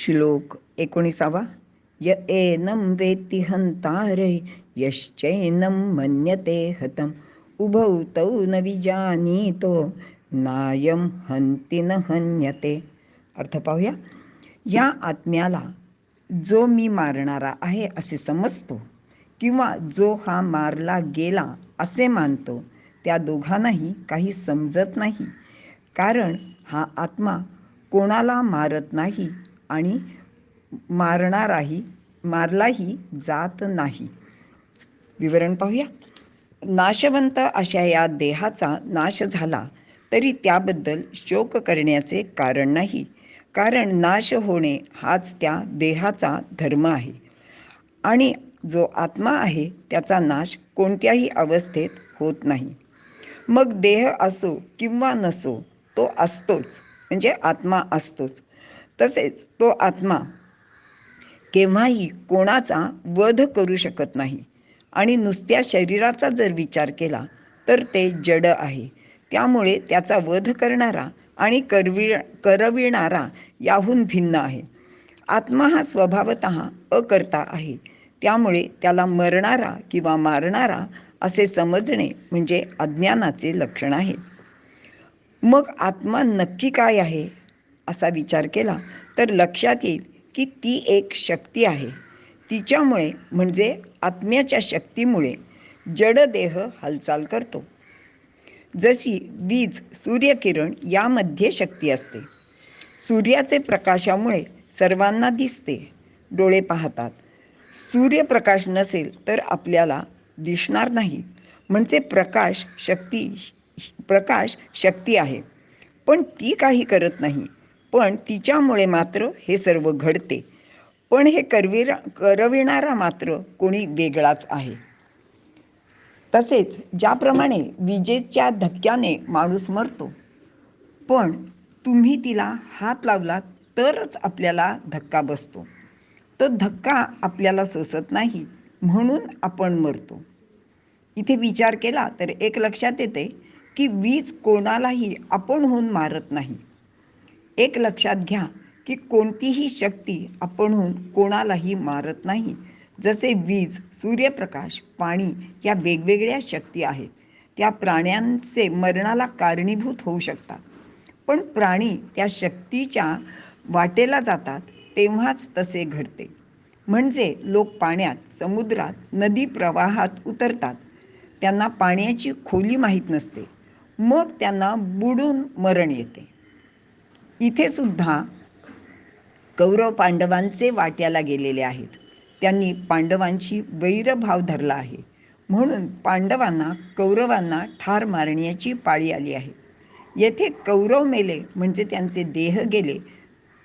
श्लोक एकोणीसावा य एनं वेत्ति हन्तारे यश्चैनं मन्यते हतम्। उभौ तौ न विजानीतो नायम हंती न हन्यते। अर्थ पाहूया या आत्म्याला जो मी मारणारा आहे असे समजतो किंवा जो हा मारला गेला असे मानतो त्या दोघांनाही काही समजत नाही कारण हा आत्मा कोणाला मारत नाही आणि मारणाराही मारलाही जात नाही. विवरण पाहूया. नाशवंत अशा या देहाचा नाश झाला तरी त्याबद्दल शोक करण्याचे कारण नाही. कारण नाश होणे हाच त्या देहाचा धर्म आहे. आणि जो आत्मा आहे त्याचा नाश कोणत्याही अवस्थेत होत नाही. मग देह असो किंवा नसो तो असतोच. म्हणजे आत्मा असतोच. तसेच तो आत्मा केव्हाही कोणाचा वध करू शकत नाही. आणि नुसत्या शरीराचा जर विचार केला तर ते जड आहे. त्यामुळे त्याचा वध करणारा आणि करवि करविणारा याहून भिन्न आहे. आत्मा हा स्वभावत अकर्ता आहे. त्यामुळे त्याला मरणारा किंवा मारणारा असे समजणे म्हणजे अज्ञानाचे लक्षण आहे. मग आत्मा नक्की काय आहे? असा विचार केला. तर लक्षात येईल की ती एक शक्ती आहे. तिच्यामुळे म्हणजे आत्म्याच्या शक्तीमुळे जडदेह हालचाल करतो. जशी वीज सूर्यकिरण यामध्ये शक्ती असते. सूर्याचे प्रकाशामुळे सर्वांना दिसते. डोळे पाहतात. सूर्यप्रकाश नसेल तर आपल्याला दिसणार नाही. म्हणजे प्रकाश शक्ती प्रकाश शक्ती आहे. पण ती काही करत नाही. पण तिच्यामुळे मात्र हे सर्व घडते. पण हे करविरा करविणारा मात्र कोणी वेगळाच आहे. तसेच ज्याप्रमाणे विजेच्या धक्क्याने माणूस मरतो पण तुम्ही तिला हात लावलात तरच आपल्याला धक्का बसतो. तो धक्का आपल्याला सोसत नाही म्हणून आपण मरतो. इथे विचार केला तर एक लक्षात येते की वीज कोणालाही आपण होऊन मारत नाही. एक लक्षात घ्या की कोणतीही शक्ती आपणहून कोणालाही मारत नाही. जसे वीज सूर्यप्रकाश पाणी या वेगवेगळ्या शक्ती आहेत. त्या प्राण्यांचे मरणाला कारणीभूत होऊ शकतात. पण प्राणी त्या शक्तीच्या वाटेला जातात तेव्हाच तसे घडते. म्हणजे लोक पाण्यात समुद्रात नदी प्रवाहात उतरतात. त्यांना पाण्याची खोली माहीत नसते. मग त्यांना बुडून मरण येते. इथे सुद्धा कौरव पांडवांचे वाट्याला गेलेले आहेत. त्यांनी पांडवांशी वैरभाव धरला आहे. म्हणून पांडवांना कौरवांना ठार मारण्याची पाळी आली आहे. येथे कौरव मेले म्हणजे त्यांचे देह गेले.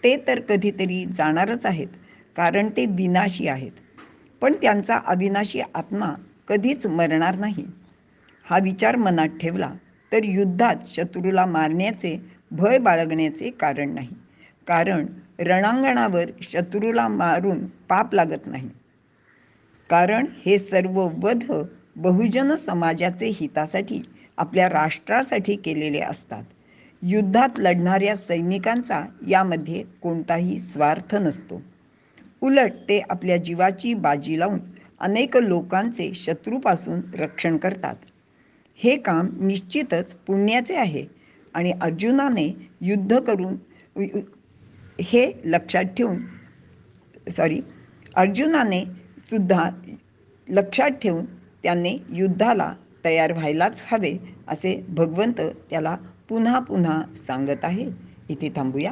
ते तर कधीतरी जाणारच आहेत कारण ते विनाशी आहेत. पण त्यांचा अविनाशी आत्मा कधीच मरणार नाही. हा विचार मनात ठेवला तर युद्धात शत्रूला मारण्याचे भय बाळगण्याचे कारण नाही. कारण रणांगणावर शत्रूला मारून पाप लागत नाही. कारण हे सर्व वध बहुजन समाजाचे हितासाठी आपल्या राष्ट्रासाठी केलेले असतात. युद्धात लढणाऱ्या सैनिकांचा यामध्ये कोणताही स्वार्थ नसतो. उलट ते आपल्या जीवाची बाजी लावून अनेक लोकांचे शत्रूपासून रक्षण करतात. हे काम निश्चितच पुण्याचे आहे. आणि अर्जुनाने युद्ध करून हे लक्षात ठेवून सॉरी अर्जुनाने सुद्धा लक्षात ठेवून त्याने युद्धाला तयार व्हायलाच हवे असे भगवंत त्याला पुन्हा पुन्हा सांगत आहे. इथे थांबूया.